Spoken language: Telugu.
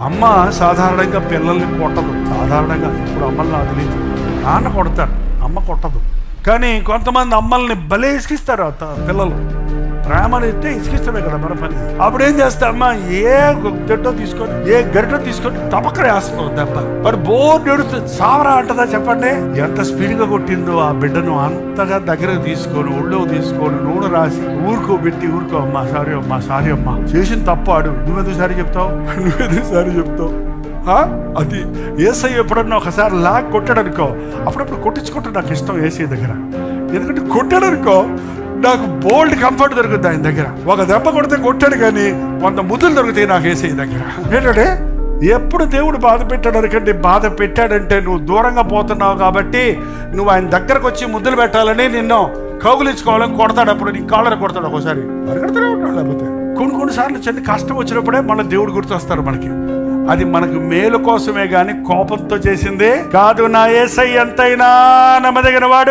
అమ్మ సాధారణంగా పిల్లల్ని కొట్టదు. సాధారణంగా ఇప్పుడు అమ్మల్ని నాకు తెలియదు నాన్న కొడతారు అమ్మ కొట్టదు. కానీ కొంతమంది అమ్మల్ని భలే ఇసుకిస్తారు పిల్లలు. ప్రేమను ఇస్తే ఇసుకిస్తామే కదా మన పని. అప్పుడు ఏం చేస్తామా ఏ గడ్డో తీసుకొని ఏ గరిటో తీసుకొని తపక్కడే వేస్తున్నావు దెబ్బ. మరి బోర్డు ఎడుతుంది సావరా అంటదా చెప్పండి. ఎంత స్పీడ్గా కొట్టిందో ఆ బిడ్డను అంతగా దగ్గరకు తీసుకొని ఒళ్ళో తీసుకొని నూనె రాసి ఊరుకోబెట్టి ఊరుకో అమ్మా సారీ అమ్మా సారీ అమ్మా. చేసిన తప్పు ఆడు. నువ్వెందుకు సారీ చెప్తావు? నువ్వెందుకు సారీ చెప్తావు? ఆ? అది ఏసై ఎప్పుడన్నా ఒకసారి లాగ్ కొట్టాడనుకో అప్పుడప్పుడు కొట్టించుకుంటే నాకు ఇష్టం ఏసై దగ్గర. ఎందుకంటే కొట్టాడనుకో నాకు బోల్డ్ కంఫర్ట్ దొరుకుద్ది ఆయన దగ్గర. ఒక దెబ్బ కొడితే కొట్టాడు కానీ వంద ముద్దులు దొరుకుతాయి నాకు ఏసై దగ్గర. ఏంటంటే ఎప్పుడు దేవుడు బాధ పెట్టాడు అనుకంటే బాధ పెట్టాడంటే నువ్వు దూరంగా పోతున్నావు కాబట్టి నువ్వు ఆయన దగ్గరకు వచ్చి ముద్దులు పెట్టాలని నిన్ను కౌగులించుకోవాలని కొడతాడు అప్పుడు నీ కాళ్ళని కొడతాడు ఒకసారి. పరిగెడుతూనే ఉంటాడు లేకపోతే. కొన్ని కొన్ని సార్లు చిన్న కష్టం వచ్చినప్పుడే మన దేవుడు గుర్తొస్తారు మనకి. అది మనకు మేలు కోసమే కానీ కోపంతో చేసింది కాదు నా ఏసై ఎంతైనా నమ్మదగిన వాడు